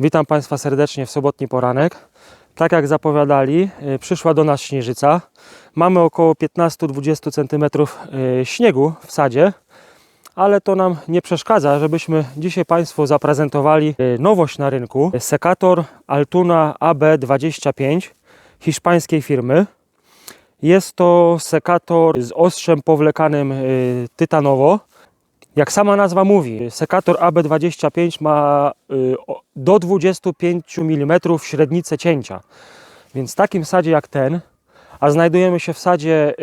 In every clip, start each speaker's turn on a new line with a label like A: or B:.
A: Witam Państwa serdecznie w sobotni poranek. Tak jak zapowiadali, y, przyszła do nas śnieżyca. Mamy około 15-20 cm y, śniegu w sadzie, ale to nam nie przeszkadza, żebyśmy dzisiaj Państwu zaprezentowali y, nowość na rynku. Sekator Altuna AB25 hiszpańskiej firmy. Jest to sekator z ostrzem powlekanym tytanowo. Jak sama nazwa mówi, sekator AB25 ma y, do 25 mm średnicę cięcia. Więc w takim sadzie jak ten, a znajdujemy się w sadzie y,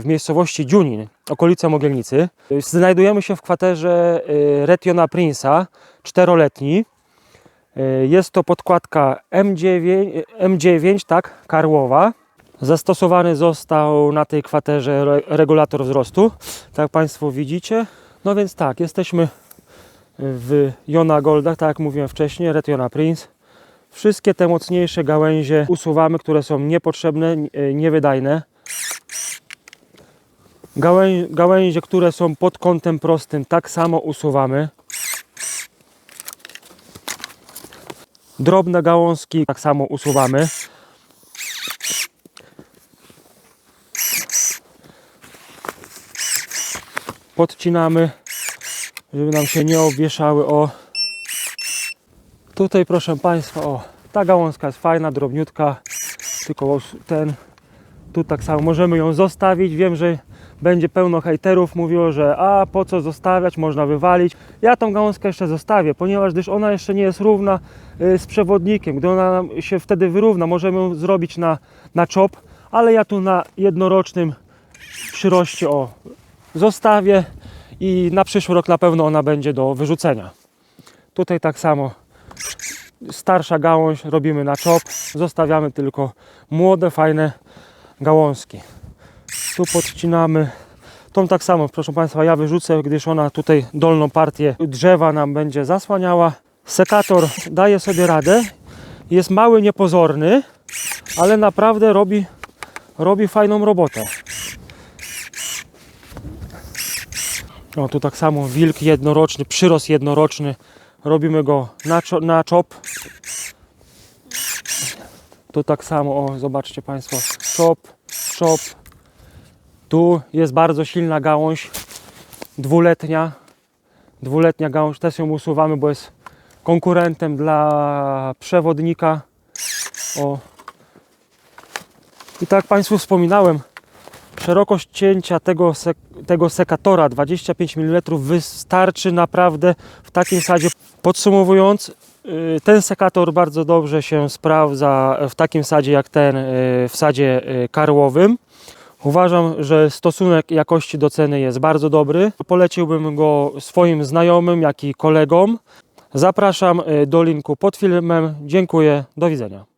A: w miejscowości Dziunin, okolice Mogielnicy, y, znajdujemy się w kwaterze Retiona Prince'a, czteroletni. Jest to podkładka M9, M9 tak, karłowa. Zastosowany został na tej kwaterze re- regulator wzrostu, tak jak Państwo widzicie. No więc tak, jesteśmy w Jona Goldach, tak jak mówiłem wcześniej, Retiona Prince. Wszystkie te mocniejsze gałęzie usuwamy, które są niepotrzebne, e, niewydajne. Gałę, gałęzie, które są pod kątem prostym, tak samo usuwamy. Drobne gałązki tak samo usuwamy. Podcinamy, żeby nam się nie obwieszały. O, tutaj proszę Państwa, o, ta gałązka jest fajna, drobniutka, tylko ten, tu tak samo możemy ją zostawić. Wiem, że będzie pełno hejterów mówiło, że a po co zostawiać, można wywalić. Ja tą gałązkę jeszcze zostawię, ponieważ gdyż ona jeszcze nie jest równa y, z przewodnikiem. Gdy ona się wtedy wyrówna, możemy ją zrobić na, na czop, ale ja tu na jednorocznym przyroście o zostawię i na przyszły rok na pewno ona będzie do wyrzucenia. Tutaj tak samo starsza gałąź robimy na czop, zostawiamy tylko młode, fajne gałązki. Tu podcinamy. Tą tak samo, proszę Państwa, ja wyrzucę, gdyż ona tutaj dolną partię drzewa nam będzie zasłaniała. Sekator daje sobie radę. Jest mały, niepozorny, ale naprawdę robi, robi fajną robotę. O, tu tak samo wilk jednoroczny, przyrost jednoroczny. Robimy go na, czo- na czop. Tu tak samo, o, zobaczcie Państwo, czop, czop. Tu jest bardzo silna gałąź, dwuletnia. Dwuletnia gałąź, też ją usuwamy, bo jest konkurentem dla przewodnika. O. I tak Państwu wspominałem, szerokość cięcia tego, sek tego sekatora 25 mm wystarczy naprawdę w takim sadzie. Podsumowując, y, ten sekator bardzo dobrze się sprawdza w takim sadzie jak ten y, w sadzie y, karłowym. Uważam, że stosunek jakości do ceny jest bardzo dobry. Poleciłbym go swoim znajomym, jak i kolegom. Zapraszam do linku pod filmem. Dziękuję, do widzenia.